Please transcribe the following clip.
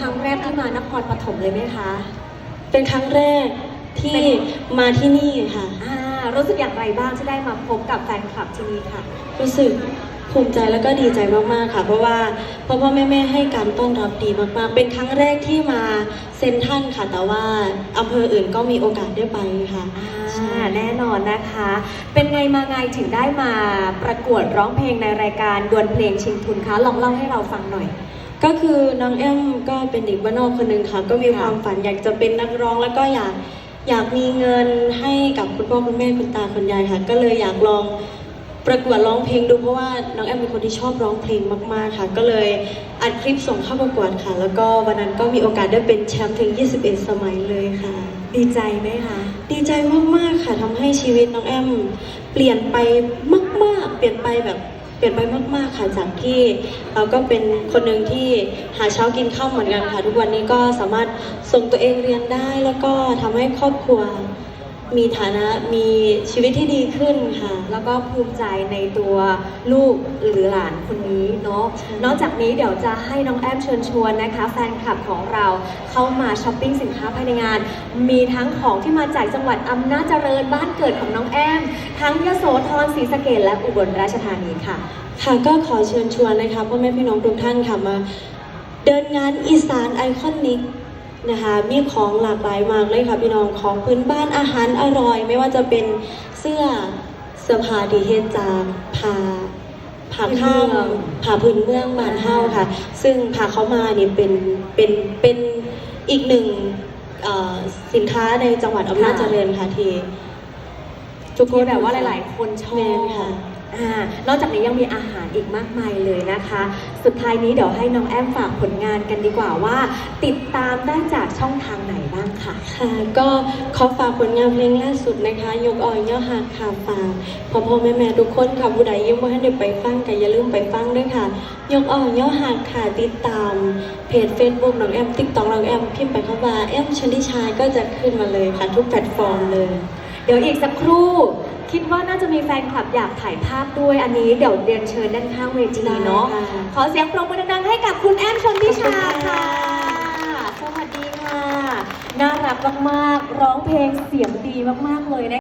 ครั้งแรกที่มานครปฐมเลยไหมคะ เป็นครั้งแรกที่เป็นมาที่นี่ค่ะ อ่า รู้สึกอย่างไรบ้างที่ได้มาพบกับแฟนคลับที่นี่ค่ะ รู้สึกภูมิใจแล้วก็ดีใจมากๆค่ะ เพราะว่าพ่อพ่อแม่แม่ให้การต้อนรับดีมากๆ เป็นครั้งแรกที่มาเซนทรันค่ะ แต่ว่าอำเภออื่นก็มีโอกาสได้ไปค่ะอ่าแน่นอนนะคะ เป็นไงมาไงถึงได้มาประกวดร้องเพลงในรายการดวลเพลงชิงทุนคะลองเล่าให้เราฟังหน่อย ก็คือน้องแอมก็เป็นเด็กบ้านนอกคนหนึ่งค่ะ ก็มีค่ะความฝันอยากจะเป็นนักร้องแล้วก็อยากอยากมีเงินให้กับคุณพ่อคุณแม่คุณตาคุณยายค่ะ ก็เลยอยากลองประกวดร้องเพลงดูเพราะว่าน้องแอมเป็นคนที่ชอบร้องเพลงมาก ๆ ค่ะ ก็เลยอัดคลิปส่งเข้าประกวดค่ะ แล้วก็วันนั้นก็มีโอกาสได้เป็นแชมป์ถึง 21 สมัยเลยค่ะ ดีใจไหมคะดีใจมาก ๆ ค่ะทำให้ชีวิตน้องแอม เปลี่ยนไปมาก ๆ เปลี่ยนไปแบบ เปลี่ยนไปมาก ๆ ค่ะจากที่เราก็เป็นคนหนึ่งที่หาเช้ากินข้าวเหมือนกันค่ะ ทุกวันนี้ก็สามารถส่งตัวเองเรียนได้ แล้วก็ทำให้ครอบครัว มีฐานะมีชีวิตที่ดีขึ้นค่ะ แล้วก็ภูมิใจในตัวลูกหรือหลานคนนี้เนาะใช่นอกจากนี้เดี๋ยวจะให้น้องแอมเชิญชวนนะคะ แฟนคลับของเราเข้ามาช้อปปิ้งสินค้าภายในงาน มีทั้งของที่มาจากจังหวัดอำนาจเจริญบ้านเกิดของน้องแอม ทั้งยโสธรศรีสะเกษและอุบลราชธานีค่ะ ค่ะก็ขอเชิญชวนนะคะพ่อแม่พี่น้องทุกท่านค่ะมา เดินงานอีสานไอคอนิก นะคะมีของหลากหลายมากเลยค่ะพี่น้องของพื้นบ้านอาหารอร่อย ไม่ว่าจะเป็นเสื้อเสื้อผ้าที่เฮ็ดจากผ้าผ้าข้ามพื้นเมืองผ้าพื้นเมืองบ้านเฮาค่ะ ซึ่งผ้าเขามานี่เป็นเป็นเป็นอีกหนึ่งเอ่อสินค้าในจังหวัดอำนาจเจริญค่ะที่ทุกคที่นแบบว่าหลาย ๆ คนชอแม่บนค่ะอ่า นอกจากนี้ยังมีอาหารอีกมากมายเลยนะคะ สุดท้ายนี้เดี๋ยวให้น้องแอมฝากผลงานกันดีกว่าว่า ติดตามได้จากช่องทางไหนบ้างค่ะค่ะก็ขอฝากผลงานเพลงล่าสุดนะคะ ยกอ่อยย่อหักค่ะฝากพ่อพ่อแม่แม่ทุกคนค่ะผู้ใดยังไม่ทันได้ไปฟังก็อย่าลืมไปฟังด้วยค่ะ ยกอ่อยย่อหักค่ะติดตามเพจ Facebook น้องแอมติ๊กต็อกน้องแอมพิมพ์ไปเข้ามาแอมชลิชายก็จะขึ้นมาเลยค่ะทุกแพลตฟอร์มเลย เดี๋ยวอีกสักครู่ คิดว่าน่าจะมีแฟนคลับอยากถ่ายภาพด้วยอันนี้เดี๋ยวเรียนเชิญด้านข้างเวทีเนาะ ได้ค่ะ ขอเสียงปรบมือดังๆให้กับคุณแอมชนทิชาขอบคุณค่ะค่ะ สวัสดีค่ะ น่ารักมากๆ ร้องเพลงเสียงดีมากๆเลยนะคะ